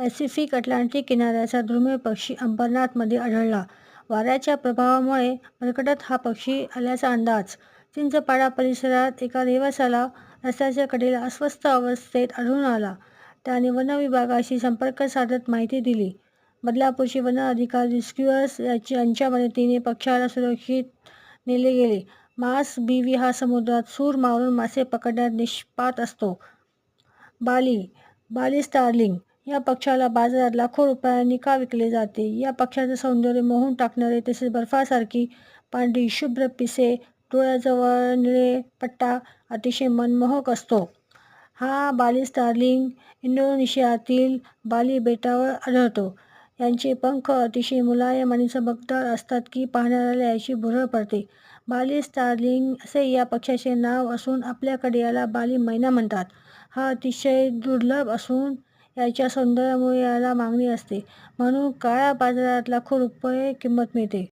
Pacific Atlantic किनाऱ्याचा दुर्मिळ पक्षी अंबरनाथमध्ये आढळला. वाऱ्याच्या प्रभावामुळे भरकटत हा पक्षी आल्याचा अंदाज. चिंचपाडा परिसरात एका रहिवासाला रस्त्याच्या कडेला अस्वस्थ अवस्थेत आढळून आला. त्याने वनविभागाशी संपर्क साधत माहिती दिली. बदलापूरची वन अधिकारी रिस्क्युअर्स यांच्या मदतीने पक्षाला सुरक्षित नेले गेले. मास बीवी हा समुद्रात सूर मारून मासे पकडण्यात निष्पात असतो. बाली बाली स्टार्लिंग या पक्षाला बाजारात लाखो रुपयांनी का विकले जाते. या पक्षाचे सौंदर्य मोहून टाकणारे तसेच बर्फासारखी पांढरी शुभ्र पिसे डोळ्याजवळ निळे पट्टा अतिशय मनमोहक असतो. हा बाली स्टार्लिंग इंडोनेशियातील बाली बेटावर आढळतो. यांचे पंख अतिशय मुलायम आणि चमकदार असतात की पाहणाऱ्याला याची भुरळ पडते. बाली स्टार्लिंग असे या पक्षाचे नाव असून आपल्याकडे याला बाली मैना म्हणतात. हा अतिशय दुर्लभ असून याच्या सौंदर्यामुळे याला मागणी असते. म्हणून काळ्या बाजारात लाखो रुपये किंमत मिळते.